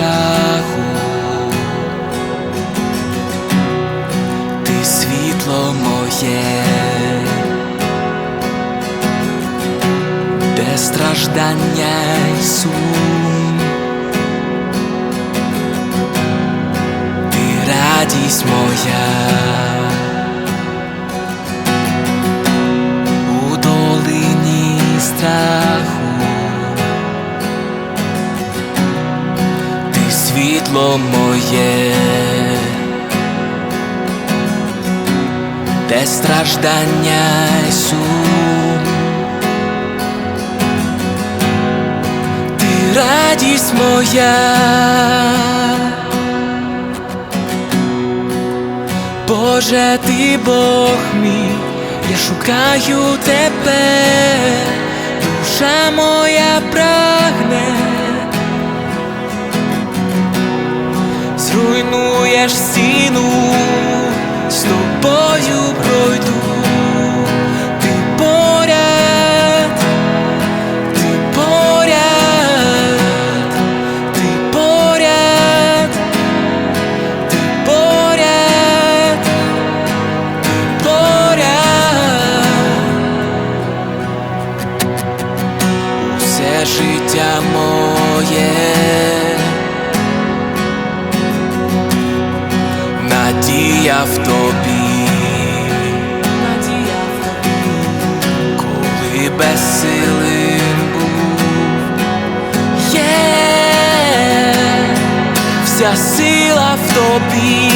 шляху, ти світло моє, де страждання й сум, ти радість моя. Світло моє. де страждання й сум. Ти радість моя, Боже, ти Бог мій, я шукаю тебе, коли безсилим був, є вся сила в тобі,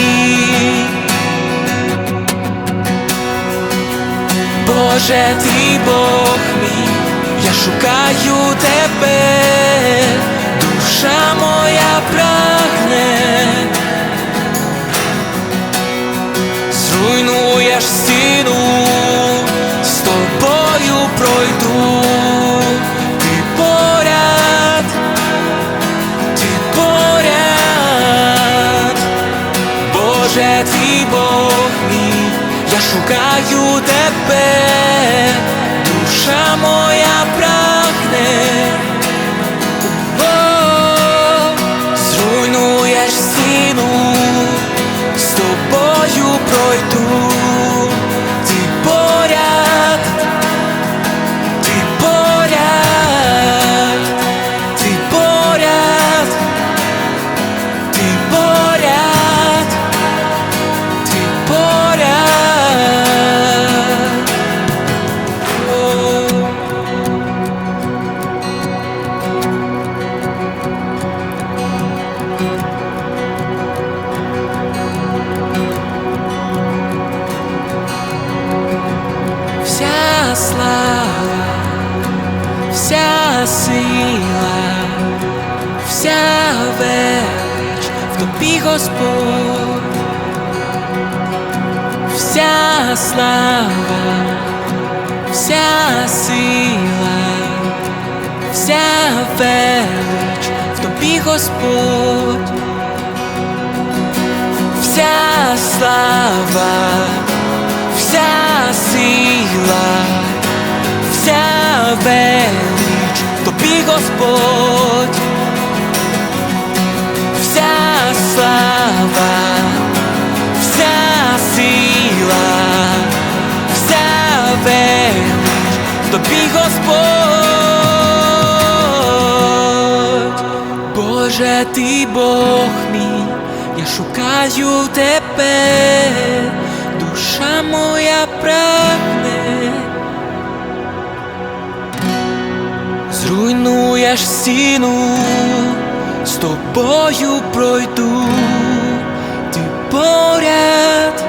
Боже, ти Бог мій, я шукаю Боже, твій Бог мій, я шукаю тебе, душа моя прагне. О, Зруйнуєш стіну, з тобою пройду, сила, вся велич в тобі Господь, вся слава, вся сила, вся велич в тобі Господь, вся слава Господь, вся слава, вся сила, вся велич тобі Господь, Боже, ти Бог мій, я шукаю тебе, душа моя прагне, Обійдеш стіну, з тобою пройду, ти поряд,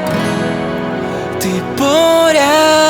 ти поряд.